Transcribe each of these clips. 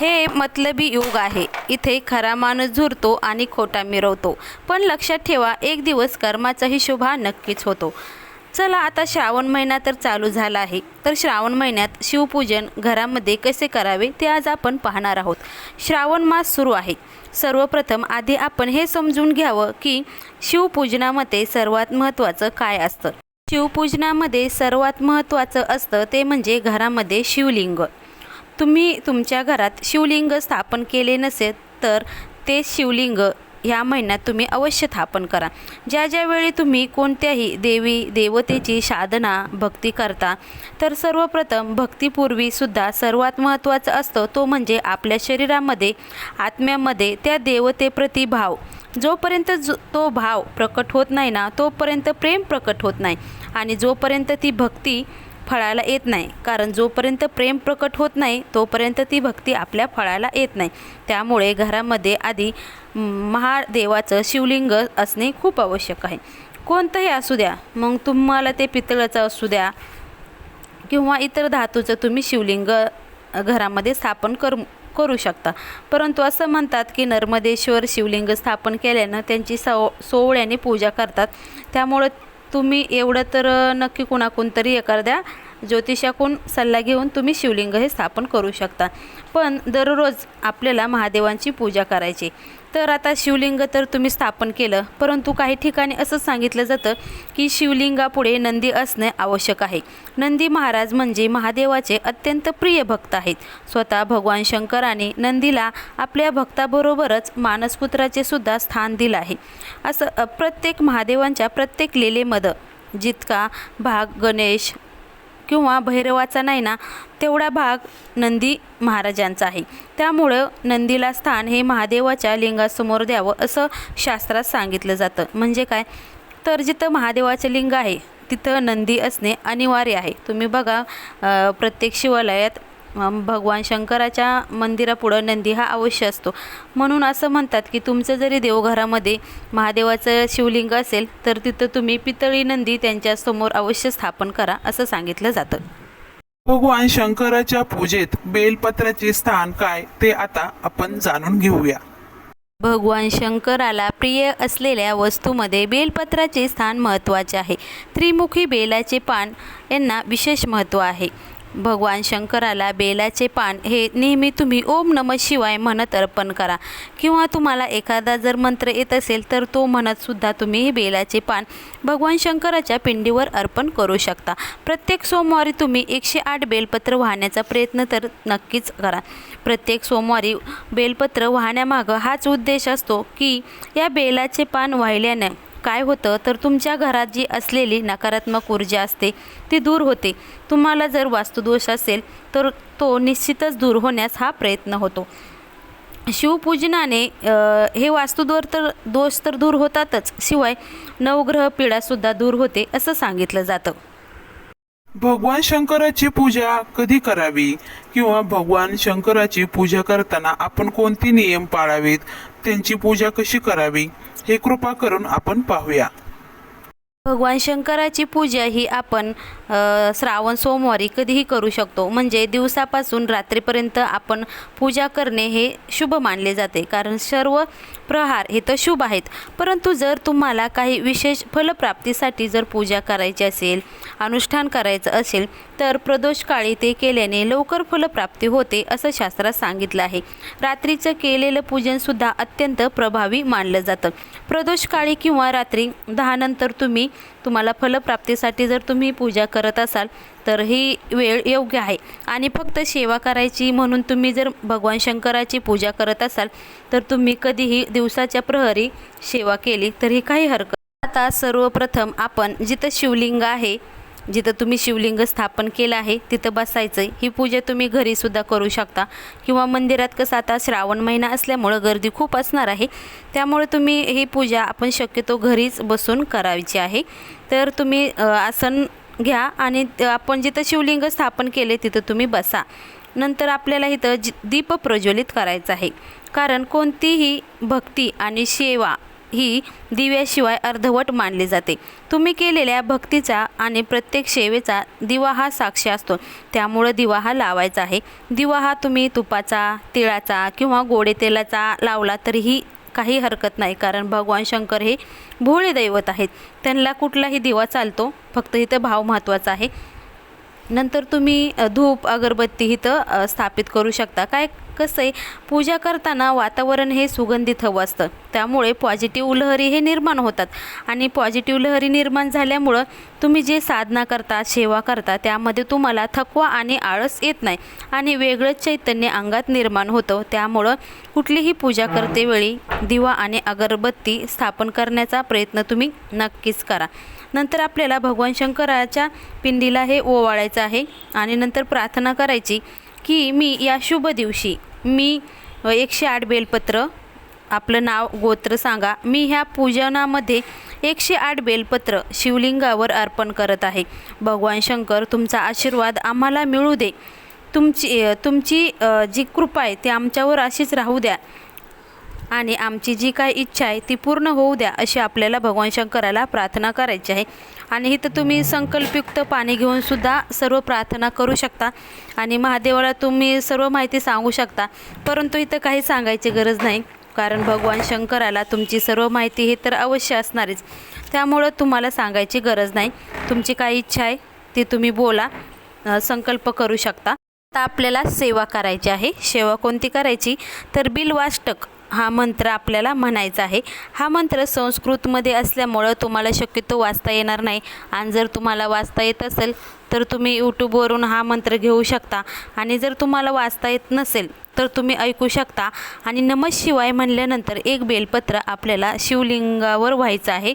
हे मतलबी युग आहे. इथे खरा माणूस झुरतो आणि खोटा मिरवतो. पण लक्षात ठेवा एक दिवस कर्माचा हिशोब हा नक्कीच होतो. चला आता श्रावण महिना तर चालू झाला आहे. तर श्रावण महिन्यात शिवपूजन घरामध्ये कसे करावे ते आज आपण पाहणार आहोत. श्रावण मास सुरू आहे. सर्वप्रथम आधी आपण हे समजून घ्यावं की शिवपूजनामध्ये सर्वात महत्त्वाचं काय असतं. शिवपूजनामध्ये सर्वात महत्त्वाचं असतं ते म्हणजे घरामध्ये शिवलिंग. तुम्ही तुमच्या घरात शिवलिंग स्थापन केले नसेल तर ते शिवलिंग ह्या महिन्यात तुम्ही अवश्य स्थापन करा. ज्या ज्यावेळी तुम्ही कोणत्याही देवी देवतेची साधना भक्ती करता तर सर्वप्रथम भक्तीपूर्वीसुद्धा सर्वात महत्त्वाचं असतं तो म्हणजे आपल्या शरीरामध्ये आत्म्यामध्ये त्या देवतेप्रती भाव. जोपर्यंत जो तो भाव प्रकट होत नाही ना तोपर्यंत प्रेम प्रकट होत नाही. आणि जोपर्यंत ती भक्ती फळाला येत नाही. कारण जोपर्यंत प्रेम प्रकट होत नाही तोपर्यंत ती भक्ती आपल्या फळाला येत नाही. त्यामुळे घरामध्ये आधी महादेवाचं शिवलिंग असणे खूप आवश्यक आहे. कोणतंही असू द्या मग तुम्हाला ते पितळाचं असू द्या किंवा इतर धातूचं तुम्ही शिवलिंग घरामध्ये स्थापन कर करू शकता. परंतु असं म्हणतात की नर्मदेश्वर शिवलिंग स्थापन केल्यानं त्यांची सव सोवळ्याने पूजा करतात. त्यामुळं तुम्ही एवढं तर नक्की कुणाकून तरी एखाद्या ज्योतिषाकून सल्ला घेऊन तुम्ही शिवलिंग हे स्थापन करू शकता. पण दररोज आपल्याला महादेवांची पूजा करायची. तर आता शिवलिंग तर तुम्ही स्थापन केलं परंतु काही ठिकाणी असं सांगितलं जातं की शिवलिंगापुढे नंदी असणे आवश्यक आहे. नंदी महाराज म्हणजे महादेवाचे अत्यंत प्रिय भक्त आहेत. स्वतः भगवान शंकराने नंदीला आपल्या भक्ताबरोबरच मानसपुत्राचे सुद्धा स्थान दिलं आहे. असं प्रत्येक महादेवांच्या प्रत्येक लिलेमध्ये जितका भाग गणेश किंवा भैरवाचा नाही ना तेवढा भाग नंदी महाराजांचा आहे. त्यामुळं नंदीला स्थान हे महादेवाच्या लिंगासमोर द्यावं असं शास्त्रात सांगितलं जातं. म्हणजे काय? तर जिथं महादेवाचं लिंग आहे तिथं नंदी असणे अनिवार्य आहे. तुम्ही बघा प्रत्येक शिवालयात भगवान शंकराच्या मंदिरापुढं नंदी हा अवश्य असतो. म्हणून असं म्हणतात की तुमचं जरी देवघरामध्ये महादेवाचं शिवलिंग असेल तर तिथं तुम्ही पितळी नंदी त्यांच्यासमोर अवश्य स्थापन करा असं सांगितलं जातं. भगवान शंकराच्या पूजेत बेलपत्राचे स्थान काय ते आता आपण जाणून घेऊया. भगवान शंकराला प्रिय असलेल्या वस्तूमध्ये बेलपत्राचे स्थान महत्त्वाचे आहे. त्रिमुखी बेलाचे पान यांना विशेष महत्त्व आहे. भगवान शंकराला बेलाचे पान हे नेहमी तुम्ही ओम नम शिवाय म्हणत अर्पण करा. किंवा तुम्हाला एखादा जर मंत्र येत असेल तर तो म्हणतसुद्धा तुम्ही हे बेलाचे पान भगवान शंकराच्या पिंडीवर अर्पण करू शकता. प्रत्येक सोमवारी तुम्ही एकशे आठ बेलपत्र वाहण्याचा प्रयत्न तर नक्कीच करा. प्रत्येक सोमवारी बेलपत्र वाहण्यामागं हाच उद्देश असतो की या बेलाचे पान वाहिल्यानं काय होतं तर तुमच्या घरात जी असलेली नकारात्मक ऊर्जा असते ती दूर होते. तुम्हाला जर वास्तुदोष असेल तर तो निश्चितच दूर होण्यास हा प्रयत्न होतो. शिवपूजनाने हे वास्तुदोर तर दोष तर दूर होतातच. शिवाय नवग्रह पीडासुद्धा दूर होते असं सांगितलं जातं. भगवान शंकराची पूजा कधी करावी? किंवा भगवान शंकराची पूजा करताना आपण कोणते नियम पाळावेत? त्यांची पूजा कशी करावी? हे कृपा करून आपण पाहूया. भगवान शंकराची पूजा ही आपण श्रावण सोमवारी कधीही करू शकतो. म्हणजे दिवसापासून रात्रीपर्यंत आपण पूजा करणे हे शुभ मानले जाते. कारण सर्व प्रहार हे तर शुभ आहेत. परंतु जर तुम्हाला काही विशेष फलप्राप्तीसाठी जर पूजा करायची असेल अनुष्ठान करायचं असेल तर प्रदोष काळी ते केल्याने लवकर फलप्राप्ती होते असं शास्त्रात सांगितलं आहे. रात्रीचं केलेलं पूजनसुद्धा अत्यंत प्रभावी मानलं जातं. प्रदोष काळी किंवा रात्री दहानंतर तुम्ही तुम्हाला फलप्राप्तीसाठी जर तुम्ही पूजा करत असाल तर ही वेळ योग्य आहे. आणि फक्त सेवा करायची म्हणून तुम्ही जर भगवान शंकराची पूजा करत असाल तर तुम्ही कधीही दिवसाच्या प्रहरी सेवा केली तरी काही हरकत आता सर्वप्रथम आपण जिथं शिवलिंग आहे जिथं तुम्ही शिवलिंग स्थापन केलं आहे तिथं बसायचं आहे ही पूजा तुम्ही घरीसुद्धा करू शकता. किंवा मंदिरात कसं आता श्रावण महिना असल्यामुळं गर्दी खूप असणार आहे. त्यामुळे तुम्ही ही पूजा आपण शक्यतो घरीच बसून करायची आहे. तर तुम्ही आसन घ्या आणि आपण जिथं शिवलिंग स्थापन केले तिथं तुम्ही बसा. नंतर आपल्याला इथं जि दीप प्रज्वलित करायचं आहे. कारण कोणतीही भक्ती आणि सेवा ही दिव्याशिवाय अर्धवट मानली जाते. तुम्ही केलेल्या भक्तीचा आणि प्रत्येक सेवेचा दिवा हा साक्षी असतो. त्यामुळं दिवा हा लावायचा आहे. दिवा हा तुम्ही तुपाचा तिळाचा किंवा गोडे तेलाचा लावला तरीही काही हरकत नाही कारण भगवान शंकर हे भोळे दैवत आहेत. त्यांना कुठलाही दिवा चालतो फक्त इथं भाव महत्त्वाचा आहे. नंतर तुम्ही धूप अगरबत्ती इथं स्थापित करू शकता. काय कसं आहे पूजा करताना वातावरण हे सुगंधित हवं असतं. त्यामुळे पॉझिटिव्ह लहरी हे निर्माण होतात. आणि पॉझिटिव्ह लहरी निर्माण झाल्यामुळं तुम्ही जे साधना करता सेवा करता त्यामध्ये तुम्हाला थकवा आणि आळस येत नाही. आणि वेगळंच चैतन्य अंगात निर्माण होतं. त्यामुळं कुठलीही पूजा करतेवेळी दिवा आणि अगरबत्ती स्थापन करण्याचा प्रयत्न तुम्ही नक्कीच करा. नंतर आपल्याला भगवान शंकराच्या पिंडीला हे ओवाळायचं आहे. आणि नंतर प्रार्थना करायची की मी या शुभ दिवशी मी एकशे आठ बेलपत्र. आपलं नाव गोत्र सांगा. मी ह्या पूजनामध्ये एकशे आठ बेलपत्र शिवलिंगावर अर्पण करत आहे. भगवान शंकर तुमचा आशीर्वाद आम्हाला मिळू दे. तुमची तुमची जी कृपा आहे ती आमच्यावर अशीच राहू द्या. आणि आमची जी काय इच्छा आहे ती पूर्ण होऊ द्या अशी आपल्याला भगवान शंकराला प्रार्थना करायची आहे. आणि इथं तुम्ही संकल्पयुक्त पाणी घेऊनसुद्धा सर्व प्रार्थना करू शकता. आणि महादेवाला तुम्ही सर्व माहिती सांगू शकता. परंतु इथं काही सांगायची गरज नाही कारण भगवान शंकराला तुमची सर्व माहिती ही तर अवश्य असणारच. त्यामुळं तुम्हाला सांगायची गरज नाही. तुमची काय इच्छा आहे ती तुम्ही बोला संकल्प करू शकता. आता आपल्याला सेवा करायची आहे. सेवा कोणती करायची? तर बिलवाष्टक हा मंत्र आपल्याला म्हणायचा आहे. हा मंत्र संस्कृतमध्ये असल्यामुळं तुम्हाला शक्यतो वाचता येणार नाही. आणि जर तुम्हाला वाचता येत असेल तर तुम्ही यूट्यूबवरून हा मंत्र घेऊ शकता. आणि जर तुम्हाला वाचता येत नसेल तर तुम्ही ऐकू शकता. आणि नमः शिवाय म्हणल्यानंतर एक बेलपत्र आपल्याला शिवलिंगावर व्हायचं आहे.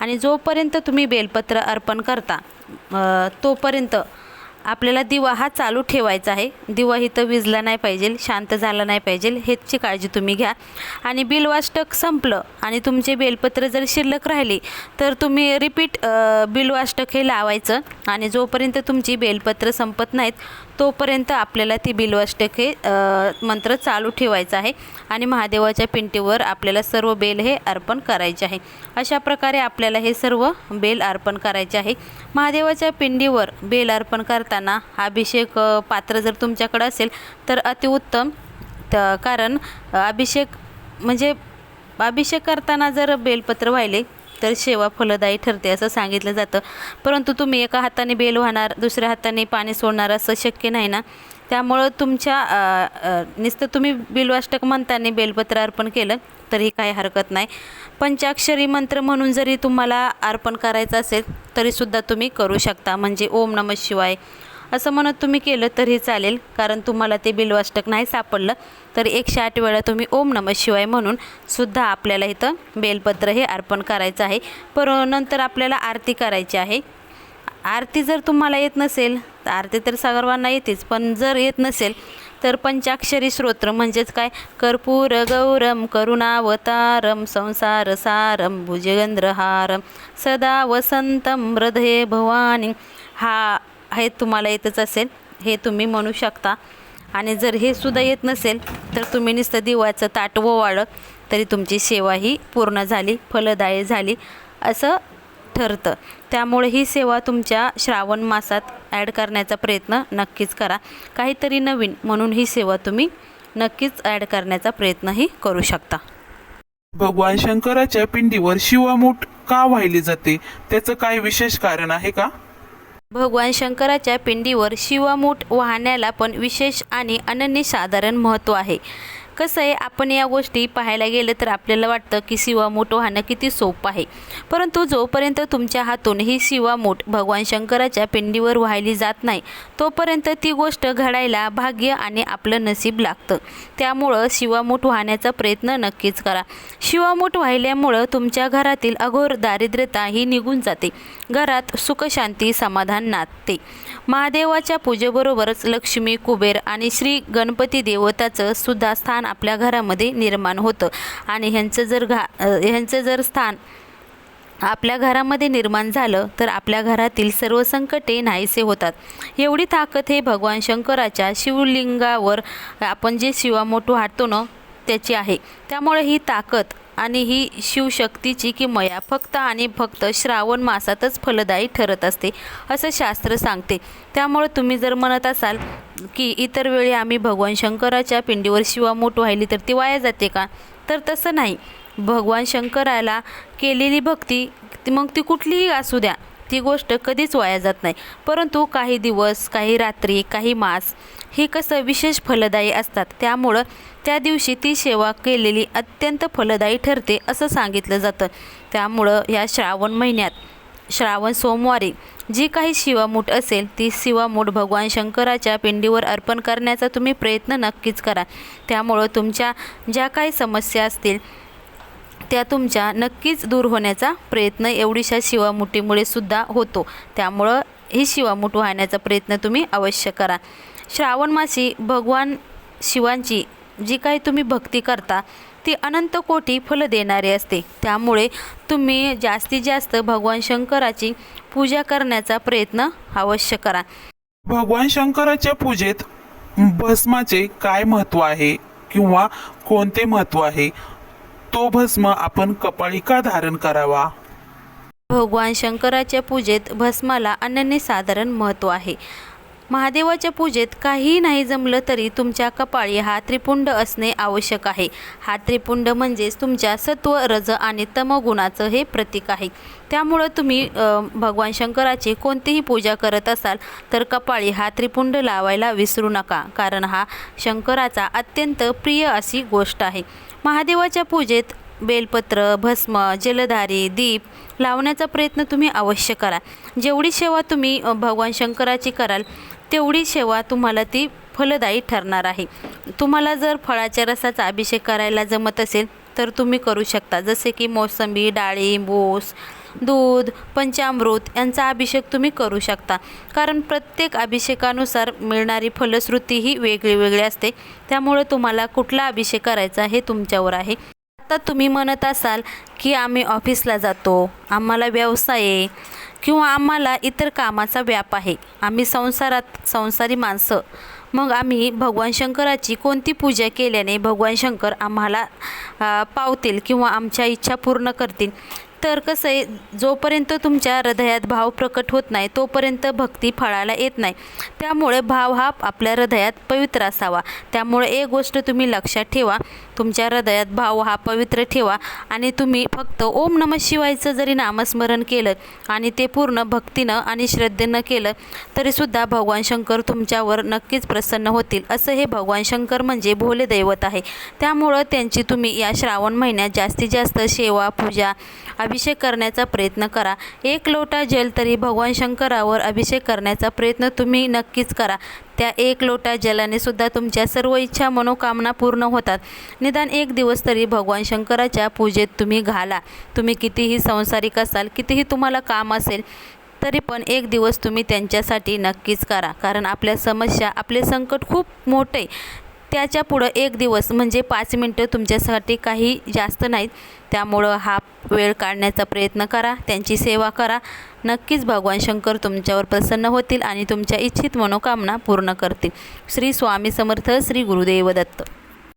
आणि जोपर्यंत तुम्ही बेलपत्र अर्पण करता तोपर्यंत आपल्याला दिवा हा चालू ठेवायचा आहे. दिवा इथं विजला नाही पाहिजे शांत झाला नाही पाहिजे. ह्याची काळजी तुम्ही घ्या. आणि बिलवाष्टक संपलं आणि तुमचे बेलपत्र जर शिल्लक राहिले तर तुम्ही रिपीट बिलवाष्टक हे लावायचं. आणि जोपर्यंत तुमची बेलपत्र संपत नाहीत तोपर्यंत आपल्याला ती बिलवाष्टक हे मंत्र चालू ठेवायचं आहे. आणि महादेवाच्या पिंटीवर आपल्याला सर्व बेल हे अर्पण करायचे आहे. अशा प्रकारे आपल्याला हे सर्व बेल अर्पण करायचे आहे. महादेवाच्या पिंडीवर बेल अर्पण करताना अभिषेक पात्र जर तुमच्याकडं असेल तर अतिउत्तम. तर कारण अभिषेक म्हणजे अभिषेक करताना जर बेलपत्र वाहिले तर सेवा फलदायी ठरते असं सांगितलं जातं. परंतु तुम्ही एका हाताने बेल वाहणार दुसऱ्या हाताने पाणी सोडणार असं शक्य नाही ना? त्यामुळं तुमच्या नुसतं तुम्ही बिलवाष्टक म्हणताना बेलपत्र अर्पण केलं तरी काही हरकत नाही. पंचाक्षरी मंत्र म्हणून जरी तुम्हाला अर्पण करायचं असेल तरीसुद्धा तुम्ही करू शकता. म्हणजे ओम नमः शिवाय. असं म्हणत तुम्ही केलं तरी चालेल कारण तुम्हाला ते बिलवाष्टक नाही सापडलं. तर एकशे आठ वेळा तुम्ही ओम नमः शिवाय म्हणून सुद्धा आपल्याला इथं बेलपत्र हे अर्पण करायचं आहे. पर नंतर आपल्याला आरती करायची आहे. आरती जर तुम्हाला येत नसेल तर आरती तर सर्वांना येतेच. पण जर येत नसेल तर पंचाक्षरी स्तोत्र म्हणजेच काय? कर्पूर गौरम करुणावतारम संसार सारम भुजगंद्रहारम सदा वसंतम हृदय भवानी. हा हे तुम्हाला येतच असेल. हे तुम्ही म्हणू शकता. आणि जर हे सुद्धा येत नसेल तर तुम्ही नुसतं दिवाचं ताट ओवाळलं तरी तुमची सेवा ही पूर्ण झाली फलदायी झाली. असं ठरतं. त्यामुळे ही सेवा तुमच्या श्रावण मासात ॲड करण्याचा प्रयत्न नक्कीच करा. काहीतरी नवीन म्हणून ही सेवा तुम्ही नक्कीच ॲड करण्याचा प्रयत्नही करू शकता. भगवान शंकराच्या पिंडीवर शिवामूठ का वाहिली जाते? त्याचं काय विशेष कारण आहे का? भगवान शंकराच्या पिंडीवर शिवामूठ वाहण्याला पण विशेष आणि अनन्यसाधारण महत्त्व आहे. कसं आहे आपण या गोष्टी पाहायला गेलं तर आपल्याला वाटतं की शिवा मोठ वाहणं किती सोपं आहे. परंतु जोपर्यंत तुमच्या हातून ही शिवा मोठ भगवान शंकराच्या पिंडीवर वाहिली जात नाही तोपर्यंत ती गोष्ट घडायला भाग्य आणि आपलं नसीब लागतं. त्यामुळं शिवामूठ वाहण्याचा प्रयत्न नक्कीच करा. शिवामूठ वाहिल्यामुळं तुमच्या घरातील अघोर दारिद्र्यता ही निघून जाते. घरात सुखशांती समाधान नाचते महादेवाच्या पूजेबरोबरच लक्ष्मी कुबेर आणि श्री गणपती देवताचं सुद्धा स्थान आपल्या घरामध्ये निर्माण होतं. आणि ह्यांचं जर घा ह्यांचं जर स्थान आपल्या घरामध्ये निर्माण झालं तर आपल्या घरातील सर्व संकटे नाहीसे होतात. एवढी ताकद हे भगवान शंकराच्या शिवलिंगावर आपण जे शिवामोठ हाटतो ना त्याची आहे. त्यामुळे ही ताकद आणि ही शिवशक्तीची किमया फक्त आणि फक्त श्रावण मासातच फलदायी ठरत असते असं शास्त्र सांगते. त्यामुळे तुम्ही जर म्हणत असाल की इतर वेळी आम्ही भगवान शंकराच्या पिंडीवर शिवामूठ वाहिली तर ती वाया जाते का? तर तसं नाही. भगवान शंकराला केलेली भक्ती ती- मग ती कुठलीही असू द्या. ती गोष्ट कधीच वाया जात नाही. परंतु काही दिवस काही रात्री काही मास ही कसं विशेष फलदायी असतात त्यामुळं त्या दिवशी ती सेवा केलेली अत्यंत फलदायी ठरते असं सांगितलं जातं. त्यामुळं या श्रावण महिन्यात श्रावण सोमवारी जी काही शिवामूठ असेल ती शिवामूठ भगवान शंकराच्या पिंडीवर अर्पण करण्याचा तुम्ही प्रयत्न नक्कीच करा. त्यामुळं तुमच्या ज्या काही समस्या असतील त्या तुमच्या नक्कीच दूर होण्याचा प्रयत्न एवढीशा शिवामुठीमुळे सुद्धा होतो. त्यामुळं ही शिवामुठ वाहण्याचा प्रयत्न तुम्ही अवश्य करा. श्रावण मासी भगवान शिवांची जी काही तुम्ही भक्ती करता ती अनंत कोटी फल देणारी असते. त्यामुळे तुम्ही जास्तीत जास्त भगवान शंकराची पूजा करण्याचा प्रयत्न अवश्य करा. भगवान शंकराच्या पूजेत भस्माचे काय महत्त्व आहे किंवा कोणते महत्त्व आहे? तो भस्म आपण कपाळी का धारण करावा. भगवान शंकराच्या पूजेत भस्माला अनन्यसाधारण महत्त्व आहे. महादेवाच्या पूजेत काहीही नाही जमलं तरी तुमच्या कपाळी हा त्रिपुंड असणे आवश्यक आहे. हा त्रिपुंड म्हणजेच तुमच्या सत्व रज आणि तमगुणाचं हे प्रतीक आहे. त्यामुळं तुम्ही भगवान शंकराची कोणतीही पूजा करत असाल तर कपाळी हा त्रिपुंड लावायला विसरू नका कारण हा शंकराचा अत्यंत प्रिय अशी गोष्ट आहे. महादेवाच्या पूजेत बेलपत्र भस्म जलधारी दीप लावण्याचा प्रयत्न तुम्ही अवश्य करा. जेवढी सेवा तुम्ही भगवान शंकराची कराल तेवढी सेवा तुम्हाला ती फलदायी ठरणार आहे. तुम्हाला जर फळाच्या रसाचा अभिषेक करायला जमत असेल तर तुम्ही करू शकता. जसे की मोसंबी डाळिंब ओस दूध पंचामृत यांचा अभिषेक तुम्ही करू शकता. कारण प्रत्येक अभिषेकानुसार मिळणारी फलश्रुती ही वेगळी वेगळी असते. त्यामुळे तुम्हाला कुठला अभिषेक करायचा हे तुमच्यावर आहे. आता तुम्ही म्हणत असाल की आम्ही ऑफिसला जातो आम्हाला व्यवसाय आहे. किंवा आम्हाला इतर कामाचा व्याप आहे. आम्ही संसारात संसारी माणसं. मग आम्ही भगवान शंकराची कोणती पूजा केल्याने भगवान शंकर आम्हाला पावतील किंवा आमच्या इच्छा पूर्ण करतील? तर कसं आहे जोपर्यंत तुमच्या हृदयात भाव प्रकट होत नाही तोपर्यंत भक्ती फळाला येत नाही. त्यामुळे भाव हा आपल्या हृदयात पवित्र असावा. त्यामुळे एक गोष्ट तुम्ही लक्षात ठेवा तुमच्या हृदयात भाव हा पवित्र ठेवा आणि तुम्ही फक्त ओम नम शिवायचं जरी नामस्मरण केलं आणि ते पूर्ण भक्तीनं आणि श्रद्धेनं केलं तरीसुद्धा भगवान शंकर तुमच्यावर नक्कीच प्रसन्न होतील. असं हे भगवान शंकर म्हणजे भोले दैवत आहे. त्यामुळं त्यांची तुम्ही या श्रावण महिन्यात जास्तीत जास्त सेवा पूजा अभिषेक करण्याचा प्रयत्न करा. एक लोटा जल तरी भगवान शंकरावर अभिषेक करण्याचा प्रयत्न तुम्ही नक्कीच करा. त्या एक लोटा जलाने सुद्धा तुमच्या सर्व इच्छा मनोकामना पूर्ण होतात. निदान एक दिवस तरी भगवान शंकराच्या पूजेत तुम्ही घाला. तुम्ही कितीही संसारिक असाल कितीही तुम्हाला काम असेल तरी पण एक दिवस तुम्ही त्यांच्यासाठी नक्कीच करा. कारण आपल्या समस्या आपले संकट खूप मोठे त्याच्या पुढं एक दिवस म्हणजे पाच मिनटं तुमच्यासाठी काही जास्त नाहीत. त्यामुळं हा वेळ काढण्याचा प्रयत्न करा त्यांची सेवा करा. नक्कीच भगवान शंकर तुमच्यावर प्रसन्न होतील आणि तुमच्या इच्छित मनोकामना पूर्ण करतील. श्री स्वामी समर्थ श्री गुरुदेव दत्त.